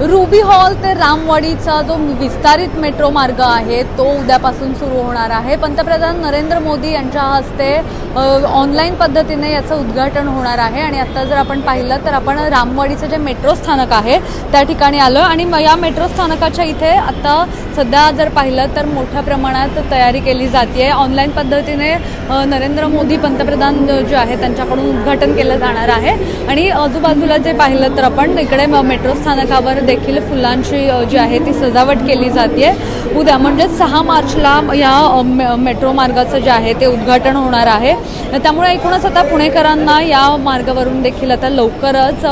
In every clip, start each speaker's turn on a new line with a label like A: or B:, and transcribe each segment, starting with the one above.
A: Ruby hall ते रामवाडीचा जो विस्तारित मेट्रो मार्ग आहे तो उद्यापासून सुरू होणार आहे. पंतप्रधान नरेंद्र मोदी यांच्या हस्ते ऑनलाईन पद्धतीने याचं उद्घाटन होणार आहे. आणि आता जर आपण पाहिलं तर आपण रामवाडीचं जे मेट्रो स्थानक आहे त्या ठिकाणी आलो. आणि म- या मेट्रो स्थानकाच्या इथे आता सध्या जर पाहिलं तर मोठ्या प्रमाणात तयारी केली जाते ऑनलाईन पद्धतीने नरेंद्र मोदी पंतप्रधान जे आहे त्यांच्याकडून उद्घाटन केलं जाणार आहे. आणि आजूबाजूला जे पाहिलं तर आपण इकडे म- मेट्रो स्थानकावर देखील फुलांची जी आहे ती सजावट केली जाते उद्या म्हणजे सहा मार्चला या मेट्रो मार्गाचं जे आहे ते उद्घाटन होणार आहे. त्यामुळे एकूणच आता पुणेकरांना या मार्गावरून देखील आता लवकरच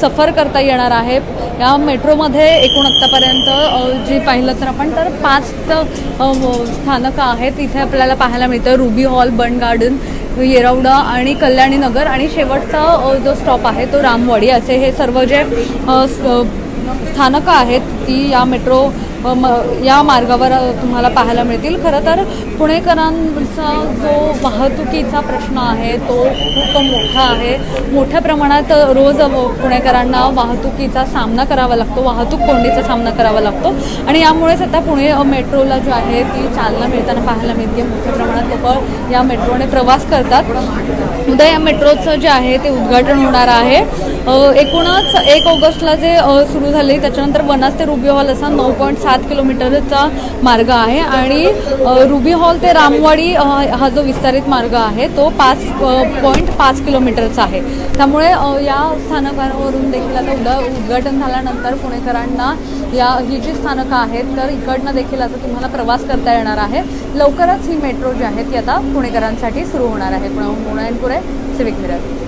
A: सफर करता येणार आहे. या मेट्रोमध्ये एकूण आत्तापर्यंत जी पाहिलं तर आपण तर पाच स्थानकं आहेत. इथे आपल्याला पाहायला मिळतं Ruby hall bund garden Yerawada आणि कल्याणी नगर. आणि शेवटचा जो स्टॉप आहे तो रामवाडी. असे हे सर्व जे स्थानकं आहेत ती या मेट्रो या मार्गावर तुम्हाला पाहायला मिळतील. खरं तर पुणेकरांचा जो वाहतुकीचा प्रश्न आहे तो खूप मोठा आहे. मोठ्या प्रमाणात रोज पुणेकरांना वाहतुकीचा सामना करावा लागतो वाहतूक कोंडीचा सामना करावा लागतो. आणि यामुळेच आता पुणे मेट्रोला जो आहे ती चालना मिळताना पाहायला मिळते. मोठ्या प्रमाणात लोक या मेट्रोने प्रवास करतात. उद्या या मेट्रोचं जे आहे ते उद्घाटन होणार आहे. एकूणच एक ऑगस्टला जे सुरू झाले त्याच्यानंतर वनास ते रुबी हॉल असा नऊ पॉईंट सात किलोमीटरचा मार्ग आहे. आणि रुबी हॉल ते रामवाडी हा जो विस्तारित मार्ग आहे तो पाच पॉईंट पाच किलोमीटरचा आहे. त्यामुळे या स्थानकावरून देखील आता उद्या उद्घाटन झाल्यानंतर पुणेकरांना या ही जी स्थानकं आहेत तर इकडनं देखील आता तुम्हाला प्रवास करता येणार आहे. लवकरच ही मेट्रो जी आहे ती आता पुणेकरांसाठी सुरू होणार आहे. Pune Pune civic mirror